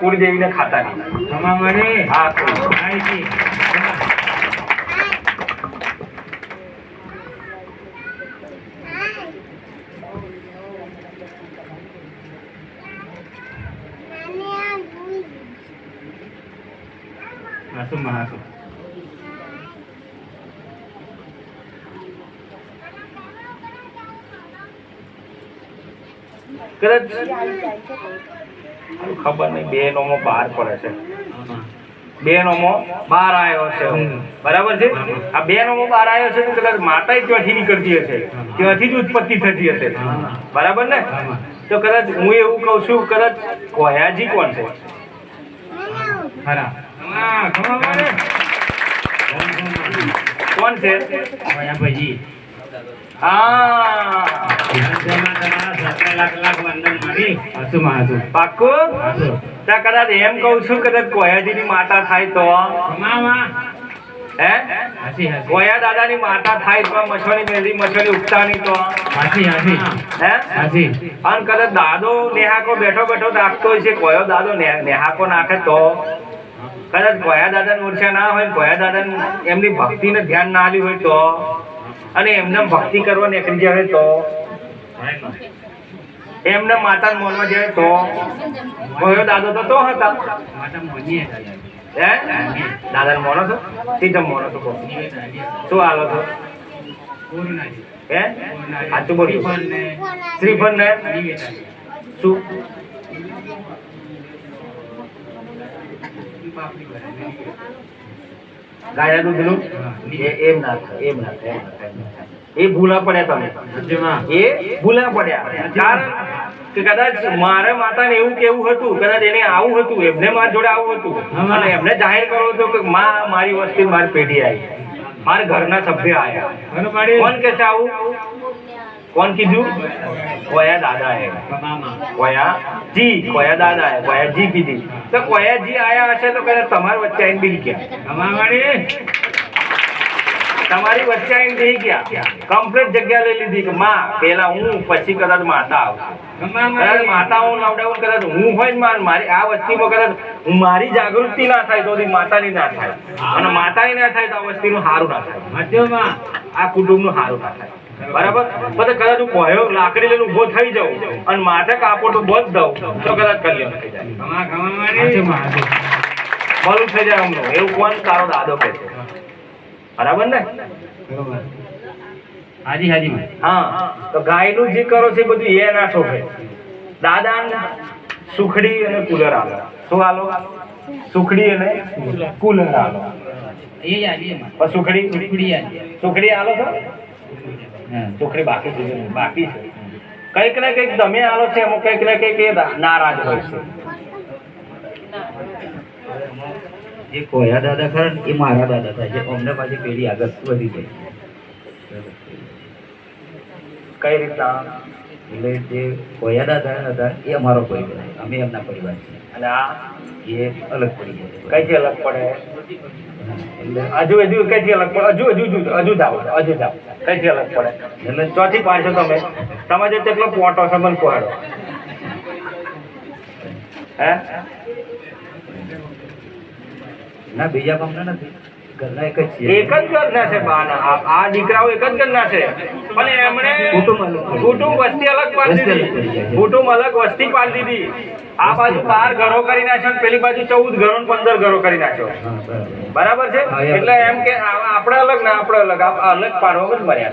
કુળદેવીને ખાતા નહીં? હા કુળ. માહિતી. હાસુ માં હાસુ કદાચ ખબર નહીં બે નોમો બહાર પડે છે. બે નોમો બહાર આવ્યો છે. બરાબર છે? આ બે નોમો બહાર આવ્યો છે તો કદાચ માતા ત્યાંથી નીકળતી હશે. ત્યાંથી જ ઉત્પત્તિ થતી હશે. બરાબર ને? તો કદાચ હું એવું કહું છું કદાચ કોયાજી કોણ છે? કોણ છે? ઓયા ભાઈ હા. કદાચ એમ કઉ છું કદાચ કોયાજીની માતા થાય તો. ખમામાં હે? હાસી હાસી. કોયા માતા થાય તો મછલી મેલી ઉગતા ઉગતાની તો. હે? અને કદાચ દાદો નેહાકો બેઠો બેઠો નાખતો હોય છે કોયો દાદો નેહાકો નાખે તો? કદાચ કોયા દાદાને ઓળખ્યા ના હોય કોયા દાદા એમની ભક્તિને ધ્યાન ના આલ્યું હોય તો? અને એમને ભક્તિ કરવા નીકળી જાય તો? એમને માતા મોનમાં જાય તો? મોયો દાદો તો તો હતા. માતા મોની હે? દાદાને મોનો છો? તે જમ મોનો છો શું હાલો પૂર્ણાજી હે? સાચું બોલું. શ્રીફળ ને. શું. ગાયના દૂધનું. એમ ના થાય એમ ના થાય. એ ભૂલા પડ્યા તમે. એ ભૂલા પડ્યા. કારણ કે કદાચ મારે માતાને એવું કેવું હતું કદાચ એને આવું હતું એમને મારા જોડે આવું હતું. અને એમને જાહેર કરવો હતો કે માં મારી વસ્તી મારી પેઢી આવી. મારા ઘરના સભ્ય આવ્યા. કોણ કે આવું? કોણ કીધું? કોયા દાદા એ કોયા? જી કોયા દાદા એ કોયા જી કીધી. તો કોયા જી આયા હશે તો કદાચ તમારી વચ્ચે આવીને બી ગયા. તમારી વચ્ચે આવીને બેસી ગયા. કમ્પ્લીટ જગ્યા લઈ લીધી કે માં પેલા હું પછી કદાચ માતા આવશે. કદાચ માતા હું કદાચ હું હોય ને માર- આ વસ્તીમાં કદાચ મારી જાગૃતિ ના થાય તો માતા માતાની ના થાય. અને માતાની ના થાય તો આ વસ્તીનું સારું ના થાય. આ કુટુંબનું સારું ના થાય. બરાબર? બધા કદાચ હું કોયો લાકડી લઈને ઊભો થઈ જાઉં અને માથે તો બંધ દઉં તો કદાચ કલ્યાણ થઈ જાય. ભલું થઈ જાય અમનું એવું કોણ તારો દાદો કહે છે? બરાબર ને? હાજી હાજી હા તો ગાયનું જે કરો છે એ બધું એ ના શોભે. દાદા સુખડી અને કુલર આલો. શું આલો? સુખડી અને કુલર આલો. સુખડી? સુખડી આલો. છો હા. સુખડી બાકી છે બાકી છે. કંઈક ને કંઈક તમે આલો છે એમાં કંઈક ને કંઈક એ નારાજ હોય છે. જે કોયા દાદા ખરા એ મારા દાદા થાય છે અમને પાછી પેઢી આગળ વધી જાય. કઈ રીતના? એટલે જે કોયા દાદા હતા એ અમારો પરિવાર. અમે એમના પરિવાર છે અને આ? એ અલગ પડી ગયા કઈ અલગ પડે? એટલે હજુ હજુ કઈથી અલગ પડે? હજુ હજુ હજુ હજુ જાઓ હજુ જાઓ. કઈથી અલગ પડે? એટલે ચોથી પાડશો તમે. તમે જે કેટલો પોટો છે મને પહોંચો હે? ના બીજા ગામના નથી. એક જ છીએ. એક જ ઘરના છે? બાના આ- આ દીકરાઓ એક જ ઘરના છે? પણ એમણે કુટુંબ અલગ પડી વસ્તી અલગ પાડી વસ્તી અલગ પડી દીધી. કુટુંબ અલગ વસ્તી પાડી દીધી. આ બાજુ બાર ઘરો કરી નાખ્યો પેલી બાજુ ચૌદ ઘરો પંદર ઘરો કરી નાખ્યો. બરાબર. છે? એટલે એમ કે આપણે અલગ ના આપણે અલગ. અલગ પાડવામાં જ મર્યા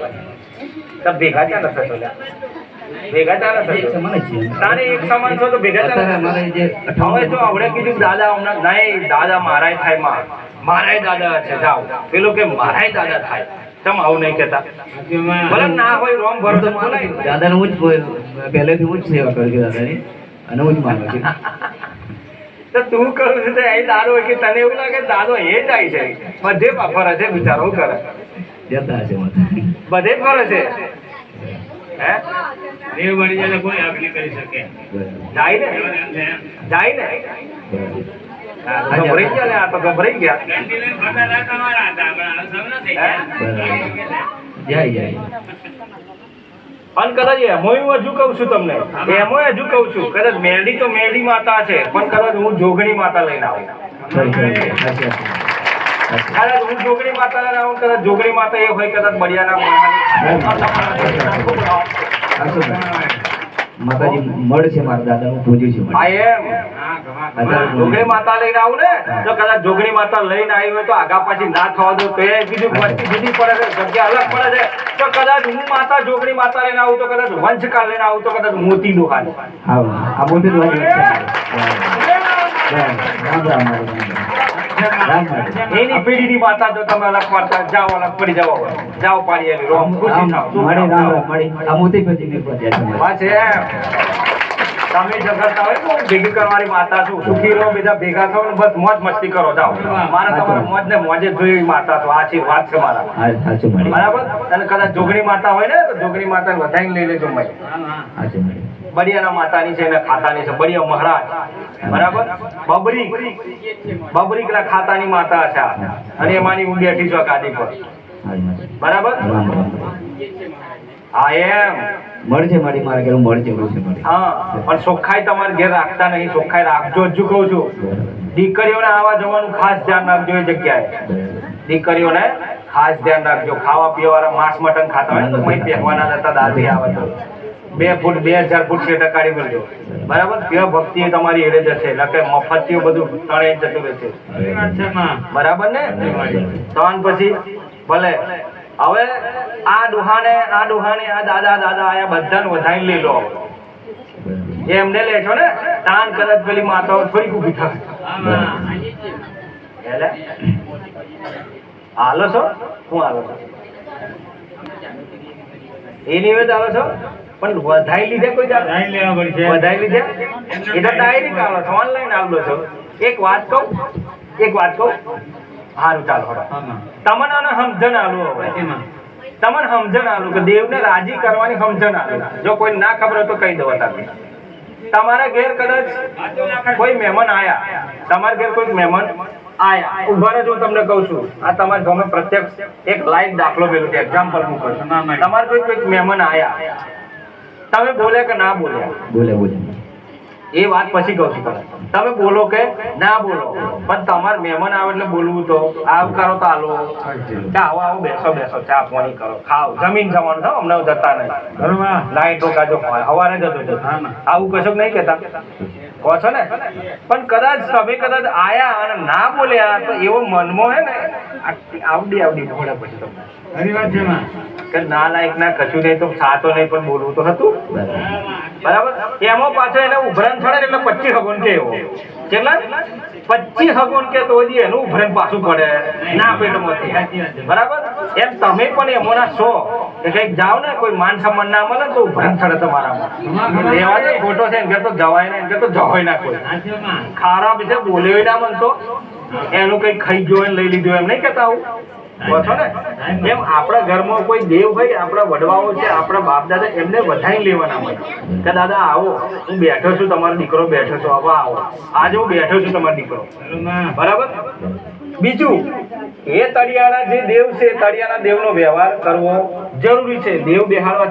ભેગા ચાલે નથી લ્યા? ભેગા છીએ. તારે એક સમાન છો તો ભેગા. હવે જો આવડે કીધું દાદા હમણાં નહીં દાદા મારા થાયમાં. મારાય દાદા છે જાઓ. પેલો કે મારાય દાદા થાય. તમ આવું નહીં કહેતા. હાચુમાં. ભલે ના હોય રોમ ભરો તો માને. દાદાને હું જ પહેલેથી હું જ સેવા કરું છું દાદાની અને હું જ માનું છું. તો તું કરું છું તો એ દાદો કે તને એવું લાગે દાદો એ જાય. છે બધે ફરે છે બિચારો કરે. જતા છે બધે ફરે છે. હે? દેવ કોઈ આગ કરી શકે. જાય ને. જાય ને ગભરાઈ પણ કદાચ એમોય હું હજુ કહું છું તમને એમોય હજુ કહું છું, કદાચ મેરડી તો મેરડી માતા છે, પણ કદાચ હું જોગણી માતા લઈને આવું. કદાચ હું જોગણી માતા આવું, કદાચ જોગણી માતા એ હોય, કદાચ બળિયાના. માતાજી મળ છે મારા દાદાનું પૂજ્યું છે એમ? હા, ગવા. જોગણી માતા લઈને આવું ને? તો કદાચ જોગણી માતા લઈને આવી હોય તો આગા પાછી ના થવા દો તો એ બીજું વસ્તી જુદી પડે છે જગ્યા અલગ પડે છે. તો કદાચ હું માતા જોગણી માતા લઈને આવું તો કદાચ વંશકાળ લઈને આવું તો કદાચ મોતી દુકાન હા આ મોતી નું રામ એની પેઢીની માતા જો તમે અલગ પડતા જાઓ અલગ પડી જાઓ જાઓ પાડી એની રોમ. ખુશી થાવ મળી રામ રામ મળી આ મોતી પછી ની પ્રજા છે. તમે ઝઘડતા હોય તો ભેગી કરવાની માતા છું. સુખી રહો બધા ભેગા થો ને બસ મોજ મસ્તી કરો જાઓ. મારા તમારા મોજ ને મોજે જોઈ માતા છો. આ વાત છે મારા. બરાબર? અને કદાચ જોગણી માતા હોય ને તો જોગણી માતા વધાઈને લઈ લેજો મારી હા, હા. સાચું મળી બળિયાના માતાની છે અને ખાતાની છે. બળિયા મહારાજ. બરાબર? બબરી. બબરીકના ખાતાની માતા છે અને એમાંની હું બેઠી છું ગાદી પર. બરાબર? હા એમ. મળ છે મારી મારા ઘરે હા પણ સોખાઈ તમારે ઘેર રાખતા નહીં. સોખાઈ રાખજો જ કહું છું. દીકરીઓને આવા જવાનું ખાસ ધ્યાન રાખજો એ જગ્યાએ. દીકરીઓને ખાસ ધ્યાન રાખજો. ખાવા પીવા વાળા માંસ મટન ખાતા હોય ને તો મય પહેરવાના જતા દાદી આવે તો બે ફૂટ બે હજાર ફૂટ છે કાઢી મળજો. બરાબર? પ્યોર ભક્તિ તમારી એરે જશે. નકે મફતિયું બધું તણે જતું રહેશે છે, બરાબર ને? ત્રણ પછી ભલે. હવે આ દુહાને આ દુહાને આ દાદા દાદા આયા બધાને વધાઈને લઈ લો. એમને લે છો ને? તાન કદાચ પેલી માતાઓ થોડીક ઊભી થશે એટલે? હાલો છો? શું હાલો છો? એની વેદ હાલો છો? પણ વધાઈ લીધે કોઈ. વધાઈ લીધે? એ તો ડાયરેક્ટ હાલો છો ઓનલાઈન આવલો છો. એક વાત કહું? એક વાત કહું? સારું ચાલો તમને સમજણ આલું. તમને સમજણ આલું કે દેવને રાજી કરવાની સમજણ આલું. જો કોઈ ના ખબર હોય તો કહી દો તમે તમારા ઘેર કદાચ કોઈ મહેમાન આયા. તમારા ઘેર કોઈ મહેમાન આયા. ઊભા રહેજો હું તમને કહું છું. આ તમારા ગામે પ્રત્યક્ષ એક લાઈવ દાખલો પેલું છે એક્ઝામ્પલ હું કહું છું. તમારે કોઈ કોઈક મહેમાન આયા. તમે બોલ્યા કે ના બોલ્યા? બોલે બોલે એ વાત પછી કહું છું તમે બોલો કે ના બોલો. પણ તમારે મહેમાન આવે એટલે બોલવું તો. આવકારો તો આલો કે આવો આવો બેસો બેસો ચા પાણી કરો. ખાઓ. જમીન જવાનું થાવ અમને જતા નહીં. લાઈટ રોકાજો. સવારે જતો જતો આવું કશું નહીં કહેતા. કહો છો ને? પણ કદાચ તમે કદાચ આયા અને ના બોલ્યા તો એવો મનમાં હે ને આવડી આવડી ભોળે પછી તમને. ખરી વાત છે, માં. કે ના લાયક ના કશું નહીં તો સાચો નહીં પણ બોલવું તો હતું. બરાબર? એમાં પાછો એને ઉભરાણ છોડે એટલે પચીસ હગોન કે એવો. કેટલા? પચીસ હગોન કે તો હજી એનું ઉભરાણ પાછું પડે. ના પેટમાંથી. બરાબર? એમ તમે પણ એમોના છો. કે કંઈક જાઓ ને કોઈ માન સન્માન ના મળે તો ઉભરાણ છોડે તમારામાં એવા જે ખોટો છે એમ કે તો જવાય ને એમ કે તો જવાય ના કોઈ. ખારા વિશે બોલ્યો ના મનતો એનું કઈ ખાઈ ગયો લઈ લીધું એમ નહીં કેતા આવું. એમ આપણા ઘરમાં કોઈ દેવ હોય, આપણા વડવાઓ છે, આપણા બાપ દાદા એમને વધાઈ લેવાના હોય કે દાદા, આવો, હું બેઠો છું, તમારો દીકરો બેઠો છો હવે આવો. આજે હું બેઠો છું, તમારો દીકરો. બરાબર? બીજું, એ તળિયાના જે દેવ છે તળિયાના દેવનો વ્યવહાર કરવો જરૂરી છે. દેવ બેહાડવાથી